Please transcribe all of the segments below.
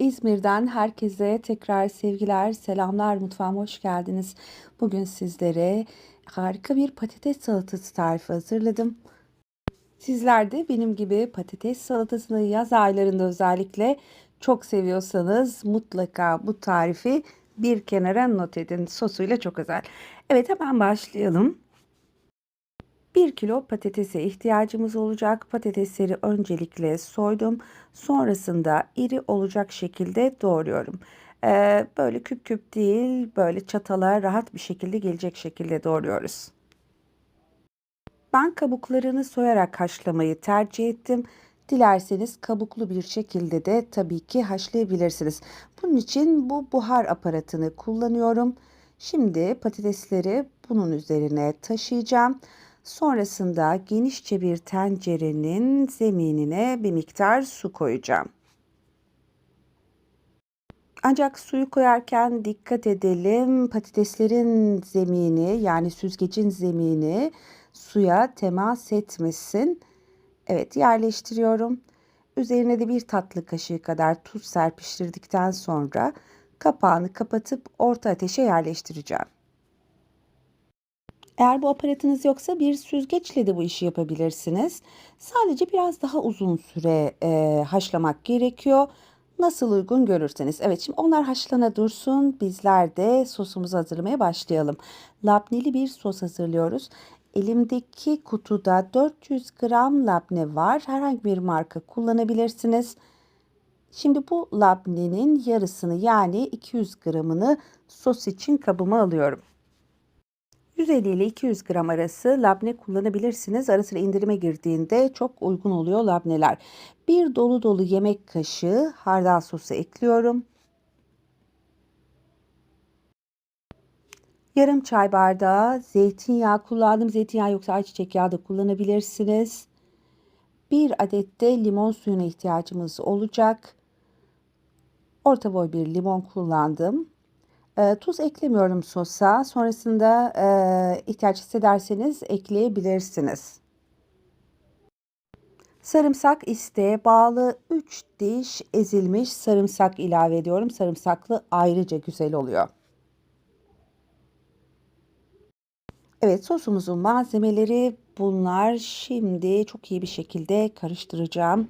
İzmir'den herkese tekrar sevgiler, selamlar. Mutfağıma hoş geldiniz. Bugün sizlere harika bir patates salatası tarifi hazırladım. Sizler de benim gibi patates salatasını yaz aylarında özellikle çok seviyorsanız mutlaka bu tarifi bir kenara not edin. Sosuyla çok özel. Evet hemen başlayalım. 1 kilo patatese ihtiyacımız olacak. Patatesleri öncelikle soydum. Sonrasında iri olacak şekilde doğruyorum. Ee, böyle küp küp değil, böyle çatala rahat bir şekilde gelecek şekilde doğruyoruz. Ben kabuklarını soyarak haşlamayı tercih ettim. Dilerseniz kabuklu bir şekilde de tabii ki haşlayabilirsiniz. Bunun için bu buhar aparatını kullanıyorum. Şimdi patatesleri bunun üzerine taşıyacağım. Sonrasında genişçe bir tencerenin zeminine bir miktar su koyacağım. Ancak suyu koyarken dikkat edelim patateslerin zemini yani süzgecin zemini suya temas etmesin. Evet yerleştiriyorum. Üzerine de bir tatlı kaşığı kadar tuz serpiştirdikten sonra kapağını kapatıp orta ateşe yerleştireceğim. Eğer bu aparatınız yoksa bir süzgeçle de bu işi yapabilirsiniz. Sadece biraz daha uzun süre e, haşlamak gerekiyor. Nasıl uygun görürseniz. Evet şimdi onlar haşlana dursun. Bizler de sosumuzu hazırlamaya başlayalım. Labneli bir sos hazırlıyoruz. Elimdeki kutuda 400 gram labne var. Herhangi bir marka kullanabilirsiniz. Şimdi bu labnenin yarısını yani 200 gramını sos için kabıma alıyorum. 150 ile 200 gram arası labne kullanabilirsiniz. Ara indirime girdiğinde çok uygun oluyor labneler. Bir dolu dolu yemek kaşığı hardal sosu ekliyorum. Yarım çay bardağı zeytinyağı kullandım. Zeytinyağı yoksa ayçiçek yağı da kullanabilirsiniz. Bir adet de limon suyuna ihtiyacımız olacak. Orta boy bir limon kullandım. E, tuz eklemiyorum sosa. Sonrasında e, ihtiyaç hissederseniz ekleyebilirsiniz. Sarımsak isteğe bağlı 3 diş ezilmiş sarımsak ilave ediyorum. Sarımsaklı ayrıca güzel oluyor. Evet sosumuzun malzemeleri bunlar. Şimdi çok iyi bir şekilde karıştıracağım.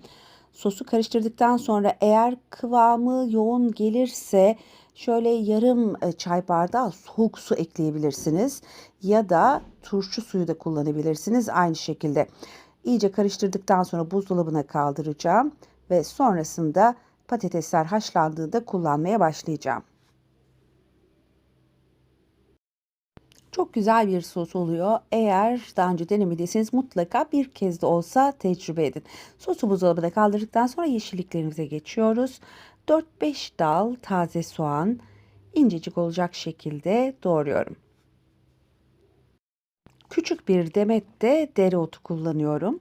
Sosu karıştırdıktan sonra eğer kıvamı yoğun gelirse şöyle yarım e, çay bardağı soğuk su ekleyebilirsiniz ya da turşu suyu da kullanabilirsiniz aynı şekilde. İyice karıştırdıktan sonra buzdolabına kaldıracağım ve sonrasında patatesler haşlandığında kullanmaya başlayacağım. Çok güzel bir sos oluyor. Eğer daha önce denemediyseniz mutlaka bir kez de olsa tecrübe edin. Sosu buzdolabına kaldırdıktan sonra yeşilliklerimize geçiyoruz. 4-5 dal taze soğan incecik olacak şekilde doğruyorum. Küçük bir demet de dereotu kullanıyorum.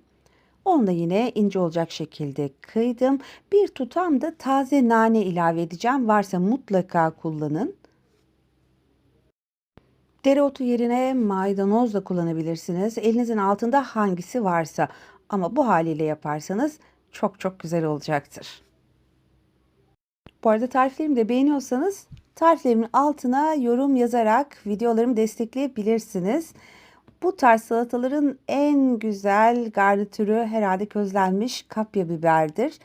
Onu da yine ince olacak şekilde kıydım. Bir tutam da taze nane ilave edeceğim. Varsa mutlaka kullanın. Dereotu yerine maydanoz da kullanabilirsiniz. Elinizin altında hangisi varsa ama bu haliyle yaparsanız çok çok güzel olacaktır. Bu arada tariflerimi de beğeniyorsanız tariflerimin altına yorum yazarak videolarımı destekleyebilirsiniz. Bu tarz salataların en güzel garnitürü herhalde közlenmiş kapya biberdir.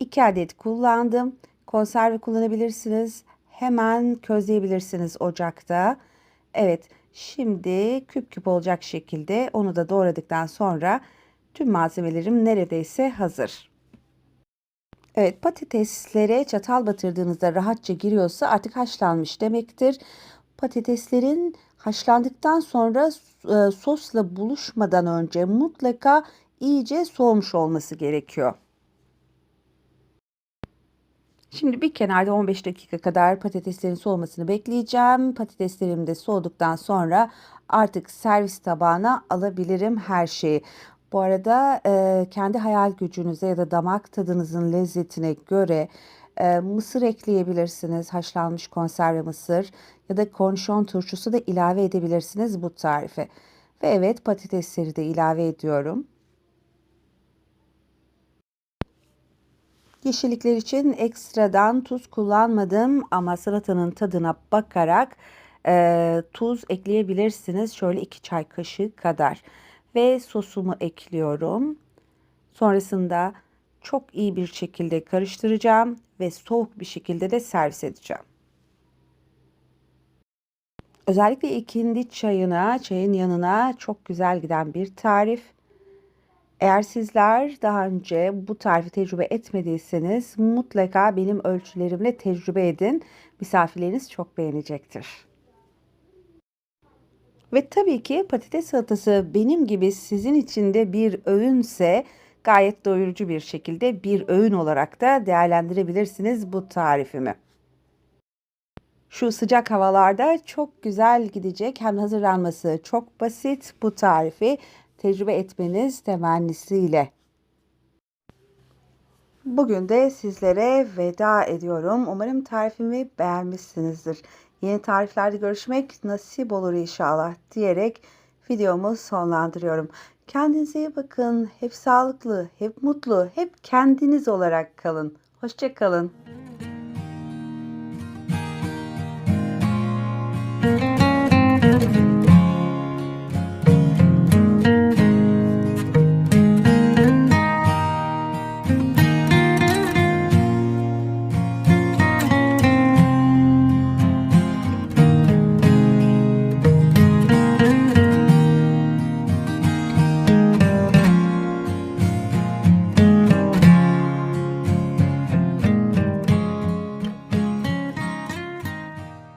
2 adet kullandım. Konserve kullanabilirsiniz. Hemen közleyebilirsiniz ocakta. Evet şimdi küp küp olacak şekilde onu da doğradıktan sonra tüm malzemelerim neredeyse hazır. Evet patateslere çatal batırdığınızda rahatça giriyorsa artık haşlanmış demektir. Patateslerin haşlandıktan sonra e, sosla buluşmadan önce mutlaka iyice soğumuş olması gerekiyor. Şimdi bir kenarda 15 dakika kadar patateslerin soğumasını bekleyeceğim. Patateslerim de soğuduktan sonra artık servis tabağına alabilirim her şeyi. Bu arada e, kendi hayal gücünüze ya da damak tadınızın lezzetine göre e, mısır ekleyebilirsiniz. Haşlanmış konserve mısır ya da kornişon turşusu da ilave edebilirsiniz bu tarife. Ve evet patatesleri de ilave ediyorum. Yeşillikler için ekstradan tuz kullanmadım ama salatanın tadına bakarak e, tuz ekleyebilirsiniz. Şöyle 2 çay kaşığı kadar. Ve sosumu ekliyorum. Sonrasında çok iyi bir şekilde karıştıracağım ve soğuk bir şekilde de servis edeceğim. Özellikle ikindi çayına, çayın yanına çok güzel giden bir tarif. Eğer sizler daha önce bu tarifi tecrübe etmediyseniz mutlaka benim ölçülerimle tecrübe edin. Misafirleriniz çok beğenecektir. Ve tabii ki patates salatası benim gibi sizin için de bir öğünse gayet doyurucu bir şekilde bir öğün olarak da değerlendirebilirsiniz bu tarifimi. Şu sıcak havalarda çok güzel gidecek hem hazırlanması çok basit bu tarifi tecrübe etmeniz temennisiyle. Bugün de sizlere veda ediyorum. Umarım tarifimi beğenmişsinizdir. Yeni tariflerde görüşmek nasip olur inşallah diyerek videomu sonlandırıyorum. Kendinize iyi bakın. Hep sağlıklı, hep mutlu, hep kendiniz olarak kalın. Hoşçakalın.